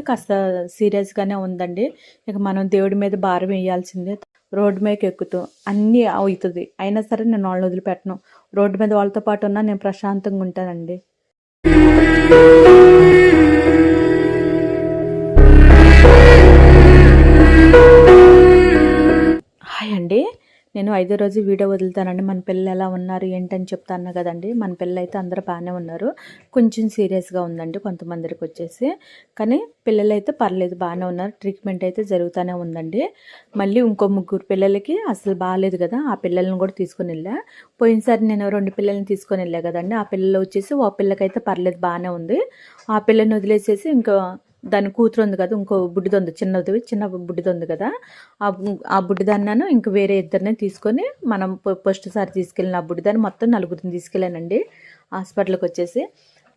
అనేది కాస్త సీరియస్గానే ఉందండి. ఇక మనం దేవుడి మీద భారం వేయాల్సిందే. రోడ్డు మీదకి ఎక్కుతూ అన్నీ అవుతుంది. అయినా సరే నేను వాళ్ళని వదిలిపెట్టను. రోడ్డు మీద వాళ్ళతో పాటు ఉన్నా నేను ప్రశాంతంగా ఉంటానండి. నేను ఐదో రోజు వీడియో వదులుతానండి. మన పిల్లలు ఎలా ఉన్నారు ఏంటని చెప్తాను కదండి. మన పిల్లలు అయితే అందరూ బాగానే ఉన్నారు. కొంచెం సీరియస్గా ఉందండి కొంతమందికి వచ్చేసి. కానీ పిల్లలు అయితే పర్లేదు బాగానే ఉన్నారు. ట్రీట్మెంట్ అయితే జరుగుతూనే ఉందండి. మళ్ళీ ఇంకో ముగ్గురు పిల్లలకి అసలు బాగాలేదు కదా. ఆ పిల్లల్ని కూడా తీసుకొని వెళ్ళా. పోయినసారి నేను రెండు పిల్లల్ని తీసుకొని వెళ్ళా కదండి. ఆ పిల్లలు వచ్చేసి ఓ పిల్లకైతే పర్లేదు బాగానే ఉంది. ఆ పిల్లని వదిలేసేసి ఇంకా దాని కూతురు ఉంది కదా ఇంకో బుడ్డిది ఉంది చిన్నది చిన్న బుడ్డిది ఉంది కదా. ఆ బు- ఆ బుడ్డిదాన్నను ఇంక వేరే ఇద్దరిని తీసుకొని మనం ఫస్ట్ సారి తీసుకెళ్ళిన ఆ బుడ్డిదాన్ని మొత్తం నలుగురిని తీసుకెళ్ళానండి హాస్పిటల్కి వచ్చేసి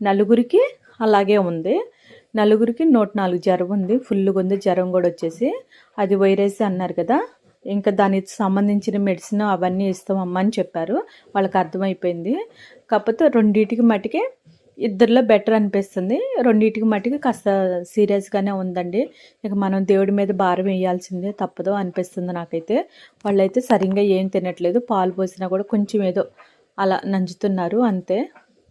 నలుగురికి అలాగే ఉంది. నలుగురికి నూట నాలుగు జ్వరం ఉంది ఫుల్గా ఉంది జ్వరం కూడా వచ్చేసి. అది వైరస్ అన్నారు కదా ఇంకా దానికి సంబంధించిన మెడిసిన్ అవన్నీ ఇస్తామమ్మా అని చెప్పారు. వాళ్ళకి అర్థమైపోయింది. కాకపోతే రెండింటికి మటుకే ఇద్దరిలో బెటర్ అనిపిస్తుంది. రెండింటికి మట్టికి కాస్త సీరియస్గానే ఉందండి. ఇక మనం దేవుడి మీద భారం వేయాల్సిందే తప్పదు అనిపిస్తుంది నాకైతే. వాళ్ళైతే సరిగ్గా ఏం తినట్లేదు. పాలు పోసినా కూడా కొంచెం ఏదో అలా నంచుతున్నారు అంతే.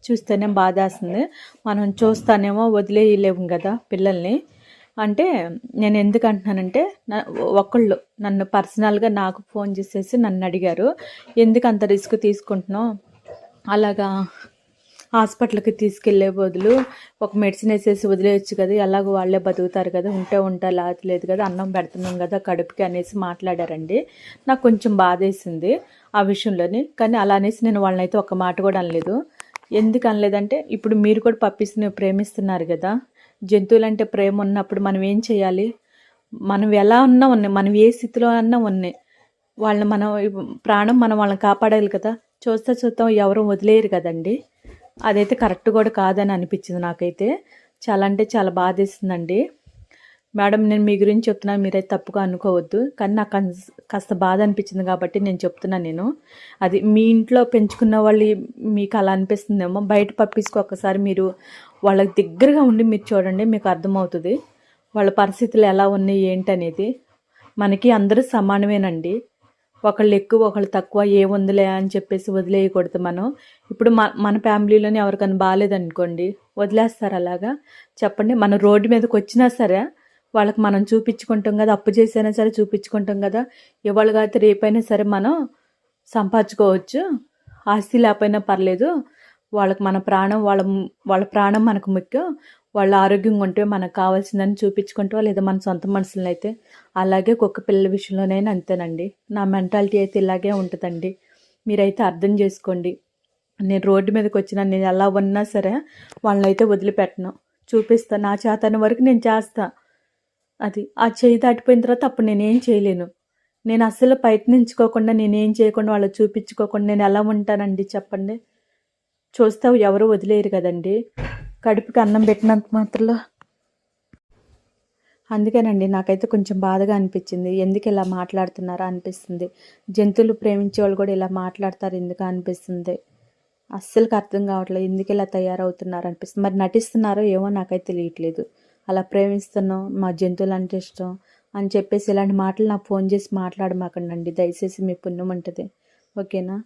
చూస్తేనే బాధేస్తుంది. మనం చూస్తానేమో వదిలేయలేము కదా పిల్లల్ని. అంటే నేను ఎందుకు అంటున్నానంటే ఒకళ్ళు నన్ను పర్సనల్గా నాకు ఫోన్ చేసేసి నన్ను అడిగారు. ఎందుకు అంత రిస్క్ తీసుకుంటున్నావు? అలాగా హాస్పిటల్కి తీసుకెళ్ళే బదులు ఒక మెడిసిన్ వేసేసి వదిలేయచ్చు కదా ఎలాగో వాళ్ళే బతుకుతారు కదా ఉంటే ఉంటా లేకపోతే లేదు కదా అన్నం పెడుతున్నాం కదా కడుపుకి అనేసి మాట్లాడారండి. నాకు కొంచెం బాధేసింది ఆ విషయంలోని కానీ అలా అనేసి నేను వాళ్ళని అయితే ఒక మాట కూడా అనలేదు. ఎందుకు అనలేదంటే ఇప్పుడు మీరు కూడా పప్పిస్ని ప్రేమిస్తున్నారు కదా జంతువులంటే ప్రేమ ఉన్నప్పుడు మనం ఏం చేయాలి? మనం ఎలా ఉన్నా ఉన్నాయి మనం ఏ స్థితిలో అన్నా ఉన్నాయి. వాళ్ళని మనం ప్రాణం మనం వాళ్ళని కాపాడాలి కదా చూస్తా చూస్తాం ఎవరు వదిలేయరు కదండి. అదైతే కరెక్ట్ కూడా కాదని అనిపించింది నాకైతే. చాలా అంటే చాలా బాధేసిందండి మేడం నేను మీ గురించి చెప్తున్నాను మీరైతే తప్పుగా అనుకోవద్దు. కానీ నాకు కాస్త బాధ అనిపించింది కాబట్టి నేను చెప్తున్నాను నేను. అది మీ ఇంట్లో పెంచుకున్న వాళ్ళు మీకు అలా అనిపిస్తుందేమో. బయట పప్పించుకో ఒక్కసారి మీరు వాళ్ళకి దగ్గరగా ఉండి మీరు చూడండి మీకు అర్థమవుతుంది. వాళ్ళ పరిస్థితులు ఎలా ఉన్నాయి ఏంటనేది. మనకి అందరూ సమానమేనండి. ఒకళ్ళు ఎక్కువ ఒకళ్ళు తక్కువ ఏముందిలే అని చెప్పేసి వదిలేయకూడదు మనం. ఇప్పుడు మన మన ఫ్యామిలీలోనే ఎవరికైనా బాగాలేదనుకోండి వదిలేస్తారు అలాగా? చెప్పండి మన రోడ్డు మీదకి వచ్చినా సరే వాళ్ళకి మనం చూపించుకుంటాం కదా అప్పు చేసైనా సరే చూపించుకుంటాం కదా ఇవాళ కాకపోతే రేపైనా సరే మనం సంపాదించుకోవచ్చు. ఆస్తి లేకపోయినా పర్లేదు వాళ్ళకి మన ప్రాణం వాళ్ళ వాళ్ళ ప్రాణం మనకు ముఖ్యం. వాళ్ళ ఆరోగ్యంగా ఉంటే మనకు కావాల్సిందని చూపించుకుంటా లేదా మన సొంత మనుషులను అయితే అలాగే కుక్క పిల్లల విషయంలోనైనా అంతేనండి. నా మెంటాలిటీ అయితే ఇలాగే ఉంటుందండి. మీరైతే అర్థం చేసుకోండి. నేను రోడ్డు మీదకి వచ్చిన నేను ఎలా ఉన్నా సరే వాళ్ళని అయితే వదిలిపెట్టను. చూపిస్తా. నా చేతన వరకు నేను చేస్తా. అది ఆ చేయి దాటిపోయిన తర్వాత అప్పుడు నేనేం చేయలేను. నేను అస్సలు ప్రయత్నించుకోకుండా నేనేం చేయకుండా వాళ్ళు చూపించుకోకుండా నేను ఎలా ఉంటానండి చెప్పండి? చూస్తావు ఎవరు వదిలేరు కదండి. కడుపుకి అన్నం పెట్టినంత మాత్రంలో. అందుకేనండి నాకైతే కొంచెం బాధగా అనిపించింది. ఎందుకు ఇలా మాట్లాడుతున్నారా అనిపిస్తుంది. జంతువులు ప్రేమించే వాళ్ళు కూడా ఇలా మాట్లాడతారు ఎందుకు అనిపిస్తుంది. అస్సలుకి అర్థం కావట్లేదు. ఎందుకు ఇలా తయారవుతున్నారు అనిపిస్తుంది. మరి నటిస్తున్నారో ఏమో నాకైతే తెలియట్లేదు. అలా ప్రేమిస్తున్నాం మా జంతువులు అంటే ఇష్టం అని చెప్పేసి ఇలాంటి మాటలు నాకు ఫోన్ చేసి మాట్లాడమాకండి దయచేసి మీ పుణ్యం ఉంటుంది. ఓకేనా?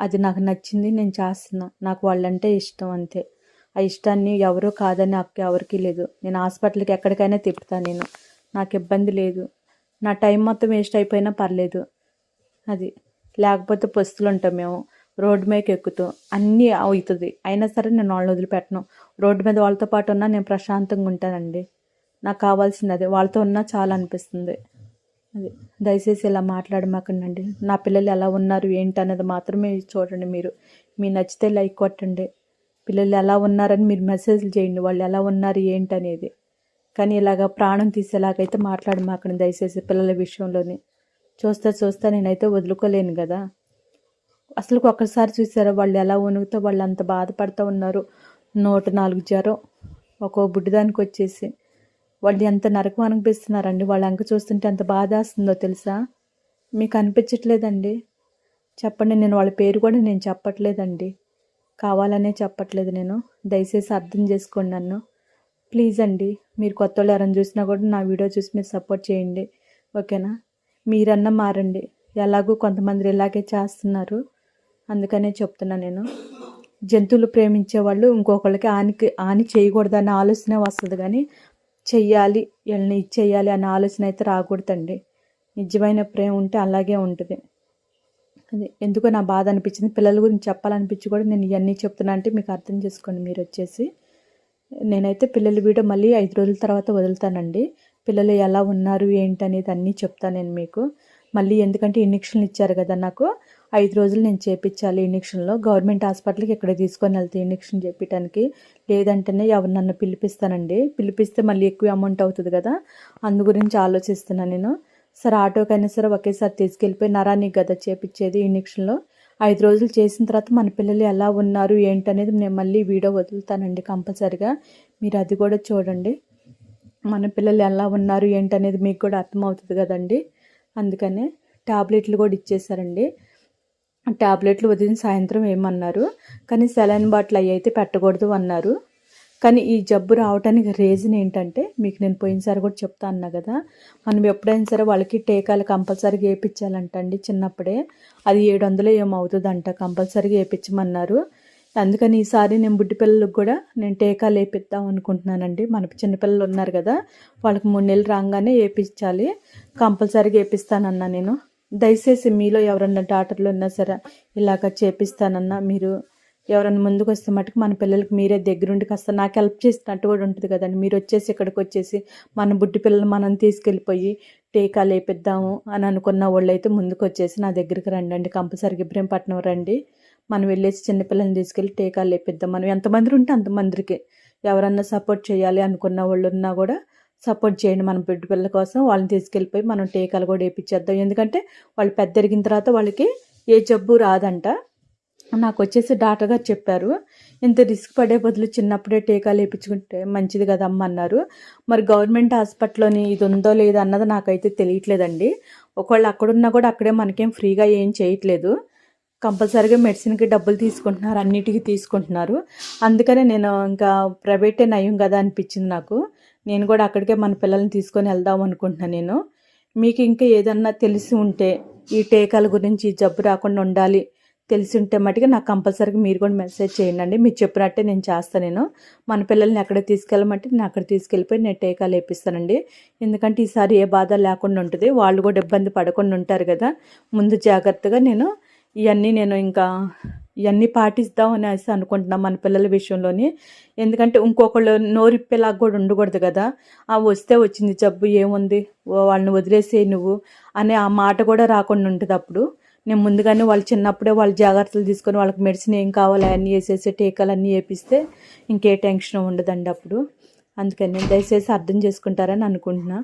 అది నాకు నచ్చింది నేను చేస్తున్నా. నాకు వాళ్ళంటే ఇష్టం అంతే. ఆ ఇష్టాన్ని ఎవరూ కాదని అక్క ఎవరికీ లేదు. నేను హాస్పిటల్కి ఎక్కడికైనా తిప్పుతాను నేను. నాకు ఇబ్బంది లేదు. నా టైం మొత్తం వేస్ట్ అయిపోయినా పర్లేదు. అది. లేకపోతే పస్తులు ఉంటాం మేము. రోడ్డు మీదకి ఎక్కుతూ. అన్నీ అవుతుంది. అయినా సరే నేను వాళ్ళని వదిలిపెట్టను. రోడ్డు మీద వాళ్ళతో పాటు ఉన్నా నేను ప్రశాంతంగా ఉంటానండి. నాకు కావాల్సింది అదే. వాళ్ళతో ఉన్నా చాలా అనిపిస్తుంది. అది. దయచేసి ఇలా మాట్లాడమాకండి నా పిల్లలు ఎలా ఉన్నారు ఏంటి అనేది మాత్రమే చూడండి మీరు. మీ నచ్చితే లైక్ కొట్టండి. పిల్లలు ఎలా ఉన్నారని మీరు మెసేజ్లు చేయండి. వాళ్ళు ఎలా ఉన్నారు ఏంటి అనేది కానీ ఇలాగ ప్రాణం తీసేలాగైతే మాట్లాడమాకండి దయచేసి పిల్లల విషయంలోని. చూస్తా చూస్తా నేనైతే వదులుకోలేను కదా. అసలు ఒక్కసారి చూసారా వాళ్ళు ఎలా వణుకుతో వాళ్ళు అంత బాధపడుతూ ఉన్నారు. నూట నాలుగు జ్వరం ఒక్కో బుడ్డిదానికి వచ్చేసి వాళ్ళు ఎంత నరకం అనిపిస్తున్నారండి. వాళ్ళ అంక చూస్తుంటే ఎంత బాధ వస్తుందో తెలుసా? మీకు అనిపించట్లేదండి. చెప్పండి నేను వాళ్ళ పేరు కూడా నేను చెప్పట్లేదండి. కావాలనే చెప్పట్లేదు నేను. దయచేసి అర్థం చేసుకోండి నన్ను. ప్లీజ్ అండి మీరు కొత్త వాళ్ళు ఎవరైనా చూసినా కూడా నా వీడియో చూసి మీరు సపోర్ట్ చేయండి. ఓకేనా? మీరన్నా మారండి. ఎలాగో కొంతమంది ఇలాగే చేస్తున్నారు. అందుకనే చెప్తున్నా నేను. జంతువులు ప్రేమించే వాళ్ళు ఇంకొకళ్ళకి ఆనికి ఆని చేయకూడదనే ఆలోచన వస్తుంది కానీ చెయ్యాలి వీళ్ళని ఇది అనే ఆలోచన అయితే రాకూడదండి. నిజమైన ప్రేమ ఉంటే అలాగే ఉంటుంది. అది ఎందుకో నా బాధ అనిపించింది. పిల్లల గురించి చెప్పాలనిపించి కూడా నేను ఇవన్నీ చెప్తున్నా అంటే మీకు అర్థం చేసుకోండి మీరు వచ్చేసి. నేనైతే పిల్లల వీడియో మళ్ళీ ఐదు రోజుల తర్వాత వదులుతానండి. పిల్లలు ఎలా ఉన్నారు ఏంటి అనేది అన్నీ చెప్తాను నేను మీకు. మళ్ళీ ఎందుకంటే ఇంజక్షన్లు ఇచ్చారు కదా నాకు. ఐదు రోజులు నేను చేపించాలి ఇంజక్షన్లో. గవర్నమెంట్ హాస్పిటల్కి ఇక్కడ తీసుకొని వెళ్తే ఇంజక్షన్ చేపించడానికి? లేదంటేనే ఎవరు నన్ను పిలిపిస్తానండి. పిలిపిస్తే మళ్ళీ ఎక్కువ అమౌంట్ అవుతుంది కదా. అందు గురించి ఆలోచిస్తున్నాను నేను. సరే ఆటోకైనా సరే ఒకేసారి తీసుకెళ్ళిపోయి నరానికి కదా చేపించేది ఇంజక్షన్లో ఐదు రోజులు చేసిన తర్వాత మన పిల్లలు ఎలా ఉన్నారు ఏంటనేది నేను మళ్ళీ వీడియో వదులుతానండి కంపల్సరిగా. మీరు అది కూడా చూడండి. మన పిల్లలు ఎలా ఉన్నారు ఏంటనేది మీకు కూడా అర్థమవుతుంది కదండి. అందుకనే ట్యాబ్లెట్లు కూడా ఇచ్చేసారండి ట్యాబ్లెట్లు వదిలిన సాయంత్రం ఏమన్నారు కానీ సెలైన్ బాటిల్ అవి అయితే పెట్టకూడదు అన్నారు. కానీ ఈ జబ్బు రావడానికి రీజన్ ఏంటంటే మీకు నేను పోయినసారి కూడా చెప్తా అన్నా కదా మనం ఎప్పుడైనా సరే వాళ్ళకి టీకాలు కంపల్సరీగా వేయించాలంటండి చిన్నప్పుడే. అది ఏడు వందలు ఏమవుతుందంట కంపల్సరీగా వేయించమన్నారు అందుకని ఈసారి నేను బుడ్డి పిల్లలకు కూడా నేను టీకాలు వేపిద్దాం అనుకుంటున్నానండి. మన చిన్నపిల్లలు ఉన్నారు కదా వాళ్ళకి మూడు నెలలు రాగానే వేయించాలి కంపల్సరీగా వేపిస్తానన్నా నేను. దయచేసి మీలో ఎవరన్నా డాక్టర్లు ఉన్నా సరే ఇలాగ చేపిస్తానన్నా మీరు. ఎవరైనా ముందుకు వస్తే మటుకు మన పిల్లలకి మీరే దగ్గరుండి కాస్త నాకు హెల్ప్ చేసినట్టు కూడా ఉంటుంది కదండి. మీరు వచ్చేసి ఇక్కడికి వచ్చేసి మన బుడ్డి పిల్లలు మనం తీసుకెళ్ళిపోయి టీకాలు వేపిద్దాము అని అనుకున్న వాళ్ళు అయితే ముందుకు వచ్చేసి నా దగ్గరికి రండి అండి కంపల్సరీగా ఇబ్రహీంపట్నం రండి. మనం వెళ్ళేసి చిన్నపిల్లల్ని తీసుకెళ్ళి టీకాలు వేపిద్దాం మనం ఎంతమంది ఉంటే అంతమందికి ఎవరన్నా సపోర్ట్ చేయాలి అనుకున్న వాళ్ళు ఉన్నా కూడా సపోర్ట్ చేయండి మన బిడ్డ పిల్లల కోసం. వాళ్ళని తీసుకెళ్ళిపోయి మనం టీకాలు కూడా వేయించేద్దాం ఎందుకంటే వాళ్ళు పెద్దరిగిన తర్వాత వాళ్ళకి ఏ జబ్బు రాదంట. నాకు వచ్చేసి డాక్టర్ గారు చెప్పారు ఇంత రిస్క్ పడే బదులు చిన్నప్పుడే టీకాలు వేయించుకుంటే మంచిది కదా అమ్మ అన్నారు. మరి గవర్నమెంట్ హాస్పిటల్లోని ఇది ఉందో లేదో అన్నది నాకైతే తెలియట్లేదండి. ఒకవేళ అక్కడున్నా కూడా అక్కడే మనకేం ఫ్రీగా ఏం చేయట్లేదు. కంపల్సరీగా మెడిసిన్కి డబ్బులు తీసుకుంటున్నారు అన్నిటికీ తీసుకుంటున్నారు. అందుకనే నేను ఇంకా ప్రైవేటే నయం కదా అనిపించింది నాకు. నేను కూడా అక్కడికే మన పిల్లల్ని తీసుకొని వెళ్దాం అనుకుంటున్నాను నేను. మీకు ఇంకా ఏదన్నా తెలిసి ఉంటే ఈ టీకాల గురించి జబ్బు రాకుండా ఉండాలి తెలిసి ఉంటే మటుకు నాకు కంపల్సరీగా మీరు కూడా మెసేజ్ చేయండి అండి మీరు చెప్పినట్టే నేను చేస్తాను నేను. మన పిల్లల్ని ఎక్కడ తీసుకెళ్ళమంటే నేను అక్కడ తీసుకెళ్ళిపోయి నేను టీకాలు వేపిస్తానండి ఎందుకంటే ఈసారి ఏ బాధ లేకుండా ఉంటుంది. వాళ్ళు కూడా ఇబ్బంది పడకుండా ఉంటారు కదా. ముందు జాగ్రత్తగా నేను ఇవన్నీ నేను ఇంకా ఇవన్నీ పాటిస్తాం అనేసి అనుకుంటున్నాం మన పిల్లల విషయంలోని. ఎందుకంటే ఇంకొకళ్ళు నోరిప్పేలాగా కూడా ఉండకూడదు కదా. ఆ వస్తే వచ్చింది జబ్బు ఏముంది? వాళ్ళని వదిలేసే నువ్వు అనే ఆ మాట కూడా రాకుండా ఉంటుంది అప్పుడు. నేను ముందుగానే వాళ్ళు చిన్నప్పుడే వాళ్ళు జాగ్రత్తలు తీసుకొని వాళ్ళకి మెడిసిన్ ఏం కావాలో అన్నీ వేసేసి టీకాలు అన్నీ వేపిస్తే ఇంకే టెన్షన్ ఉండదండి అప్పుడు. అందుకని నేను దయచేసి అర్థం చేసుకుంటారని అనుకుంటున్నా.